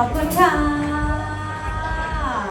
ขอบคุณค่ะ